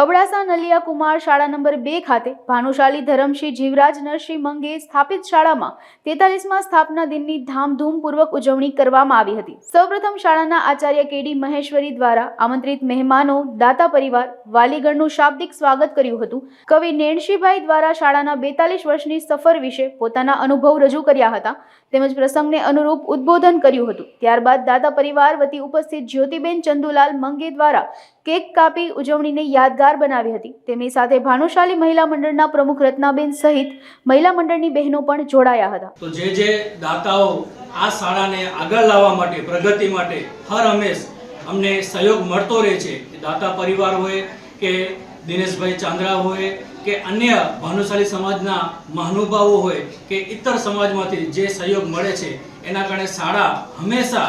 અબડાસા નલિયા કુમાર શાળા નંબર બે ખાતે ભાનુશાલી ધરમશ્રી જીવરાજ નરસિંહ મંગે સ્થાપિત શાળામાં તેતાલીસમાં સ્થાપના દિનની ધામધૂમપૂર્વક ઉજવણી કરવામાં આવી હતી. સૌપ્રથમ શાળાના આચાર્ય કેડી મહેશ્વરી દ્વારા આમંત્રિત મહેમાનો, દાતા પરિવાર, વાલીગણનું શાબ્દિક સ્વાગત કર્યું હતું. કવિ નેણશીભાઈ દ્વારા શાળાના બેતાલીસ વર્ષની સફર વિશે પોતાના અનુભવ રજૂ કર્યા હતા. તેમજ પ્રસંગને અનુરૂપ ઉદ્બોધન કર્યું હતું. ત્યારબાદ દાતા પરિવાર વતી ઉપસ્થિત જ્યોતિબેન ચંદુલાલ મંગે દ્વારા કેક કાપી ઉજવણીને યાદગાર બનાવી હતી. તેમની સાથે ભાનુશાલી મહિલા મંડળના પ્રમુખ રત્નાબેન સહિત મહિલા મંડળની બહેનો પણ જોડાયા હતા. તો જે જે દાતાઓ આ શાળાને આગળ લાવવા માટે, પ્રગતિ માટે હર હંમેશ અમને સહયોગ મળતો રહે છે. દાતા પરિવાર હોય કે દિનેશભાઈ ચાંદ્રા હોય કે અન્ય ભાનુશાલી સમાજના મહાનુભાવો હોય કે ઇતર સમાજમાંથી જે સહયોગ મળે છે, એના કારણે શાળા હંમેશા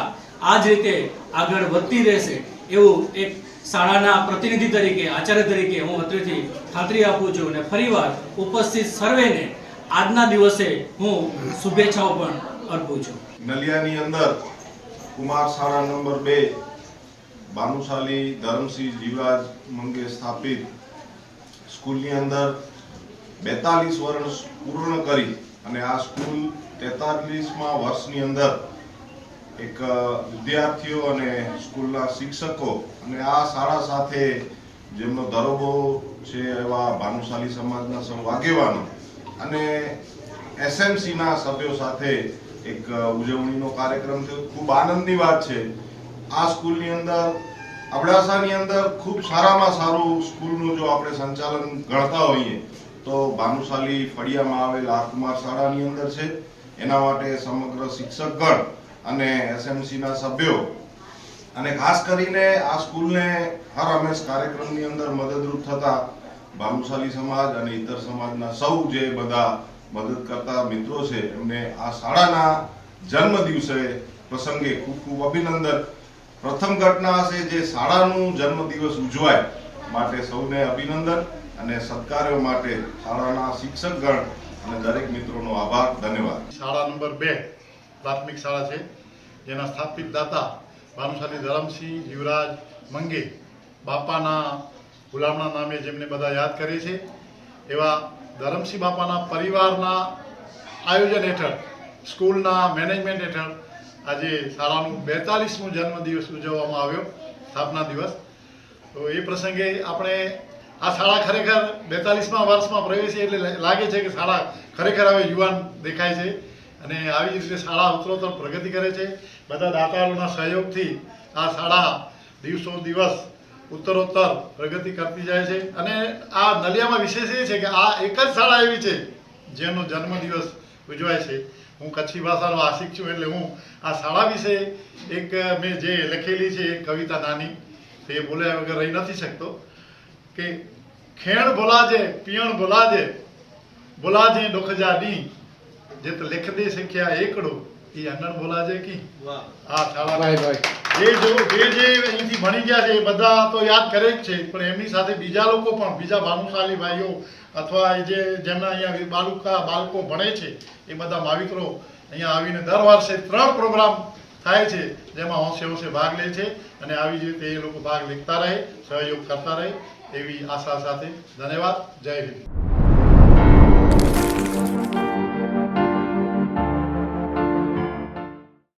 આ જ રીતે આગળ વધતી રહેશે એવું એક શાળાના પ્રતિનિધિ તરીકે, આચાર્ય તરીકે હું અત્રેથી ખાતરી આપું છું અને ફરીવાર ઉપસ્થિત સર્વેને આજના દિવસે હું શુભેચ્છાઓ પણ અર્પું છું. નલિયાની અંદર કુમાર શાળા નંબર બે ભાનુશાલી ધરમસિંહ જીવરાજ મંગે સ્થાપિત સ્કૂલની અંદર બેતાલીસ વર્ષ પૂર્ણ કરી અને આ સ્કૂલ તેતાલીસમાં વર્ષની અંદર એક વિદ્યાર્થીઓ અને સ્કૂલના શિક્ષકો અને આ શાળા સાથે જેમનો દરોબો છે એવા ભાનુશાલી સમાજના સૌ આગેવાનો અને એસએમસીના સભ્યો સાથે એક ઉજવણીનો કાર્યક્રમ થયો. ખૂબ આનંદની વાત છે. આ સ્કૂલની અંદર, અબડાસાની અંદર ખૂબ સારામાં સારું સ્કૂલનું જો આપણે સંચાલન ગણતા હોઈએ, તો ભાનુશાલી ફળિયામાં આવેલ આ કુમાર શાળાની અંદર છે. એના માટે સમગ્ર શિક્ષકગણ અને એસએમસીના સભ્યો. અને ખાસ કરીને આ સ્કૂલને હર હંમેશ કાર્યક્રમની અંદર મદદરૂપ થતા ભાનુશાલી સમાજ અને ઇતર સમાજના સૌ જે બધા મદદ કરતા મિત્રો છે, એમને આ શાળાના જન્મ દિવસે પ્રસંગે ખૂબ ખૂબ અભિનંદન. પ્રથમ ઘટના હશે જે શાળાનું જન્મ દિવસ ઉજવાય માટે સૌને અભિનંદન અને સત્કાર્યો માટે શાળાના શિક્ષકગણ અને દરેક મિત્રોનો આભાર, ધન્યવાદ. શાળા નંબર બે. પ્રાથમિક શાળા છે. જેના સ્થાપિત દાતા ભાનુશાલી ધરમસિંહ, જીવરાજ મંગે બાપાના ગુલામણા નામે જેમને બધા યાદ કરે છે. એવા ધરમસિંહ બાપાના પરિવારના આયોજન હેઠળ, સ્કૂલના મેનેજમેન્ટ હેઠળ આજે શાળાનું બેતાલીસમું જન્મદિવસ ઉજવવામાં આવ્યો, સ્થાપના દિવસ. તો એ પ્રસંગે આપણે આ શાળા ખરેખર બેતાલીસમાં વર્ષમાં પ્રવેશી એટલે લાગે છે કે શાળા ખરેખર હવે યુવાન દેખાય છે. અને આવી જ રીતે શાળા ઉત્તરોત્તર પ્રગતિ કરે છે. બધા દાતાઓના સહયોગથી આ શાળા દિવસો દિવસ ઉત્તરોત્તર પ્રગતિ કરતી જાય છે. અને આ નલિયામાં વિશેષ એ છે કે આ એક જ શાળા એવી છે જેનો જન્મદિવસ ઉજવાય છે. હું કચ્છી ભાષાનો આશિક છું એટલે હું આ શાળા વિશે એક મેં જે લખેલી છે એક કવિતા નાની તે બોલ્યા વગર રહી નથી શકતો કે ખેણ બોલાજે પિયણ બોલાજે બોલાજે લેખ દે સંખ્યા એકડો એ અન્નણ બોલાજે કી આ ભાઈ જે જો જે જે અહીંથી ભણી ગયા છે એ બધા તો યાદ કરે જ છે પણ એમની સાથે બીજા લોકો પણ બીજા ભાનુશાલી ભાઈઓ અથવા એ જે જેમના અહીંયા બાલુકા બાળકો ભણે છે એ બધા માવિત્રો અહીંયા આવીને દર વર્ષે ત્રણ પ્રોગ્રામ થાય છે જેમાં હોંશે હોંશે ભાગ લે છે અને આવી જ રીતે એ લોકો ભાગ લેતા રહે સહયોગ કરતા રહે એવી આશા સાથે ધન્યવાદ જય હિન્દ.